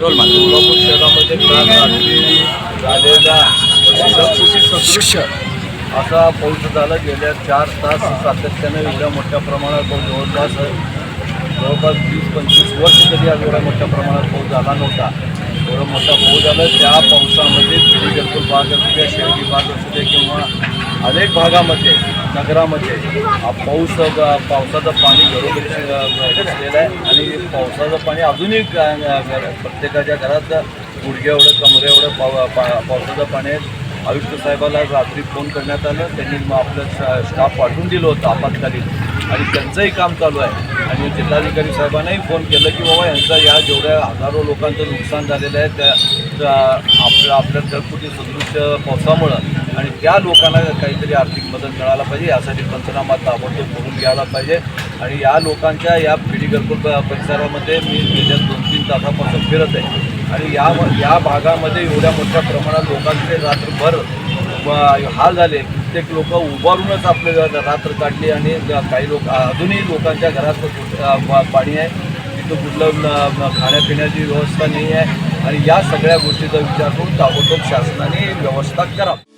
बोल सोलापूर शहरामध्ये काल रात्री झालेला सदृश असा पाऊस झाला. गेल्या चार तास सातत्यानं एवढ्या मोठ्या प्रमाणात पाऊस जवळपास जवळपास वीस पंचवीस वर्ष तरी आज एवढ्या मोठ्या प्रमाणात पाऊस झाला नव्हता. एवढा मोठा पाऊस झाला त्या पावसामध्ये पिढी भाग असू द्या शहरी भाग असू द्या किंवा अनेक भागामध्ये नगरामध्ये पाऊस पावसाचं पाणी घरोघरी अ, घुसलेलं आहे आणि पावसाचं पाणी अजूनही प्रत्येकाच्या घरात गुडघ्या एवढं कमरे एवढं पाव पा- पावसाचं पाणी आहे. आयुक्त साहेबाला रात्री फोन करण्यात आलं. त्यांनी मग आपलं स्टाफ पाठवून दिलं होतं आपत्कालीन. आणि त्यांचंही काम चालू आहे. आणि जिल्हाधिकारी साहेबांनाही फोन केलं की बाबा यांचा या जेवढ्या हजारो लोकांचं नुकसान झालेलं आहे त्या आपल्या आपल्या ढगफुटी सदृश्य पावसामुळं आणि त्या लोकांना काहीतरी आर्थिक मदत मिळायला पाहिजे यासाठी पंचनामा ताबडतोब करून घ्यायला पाहिजे. आणि या लोकांच्या या पिढी घरकुल प- परिसरामध्ये मी गेल्या दोन तीन तासापासून फिरत आहे. आणि या या भागामध्ये एवढ्या मोठ्या प्रमाणात लोकांचे रात्रभर हाल झाले. कित्येक लोक उभारूनच आपले रात्र काढली आणि काही लोक अजूनही लोकांच्या घरात पाणी आहे. तिथं कुठलं खाण्यापिण्याची व्यवस्था नाही आहे. आणि या सगळ्या गोष्टीचा विचार करून ताबडतोब शासनाने व्यवस्था करावी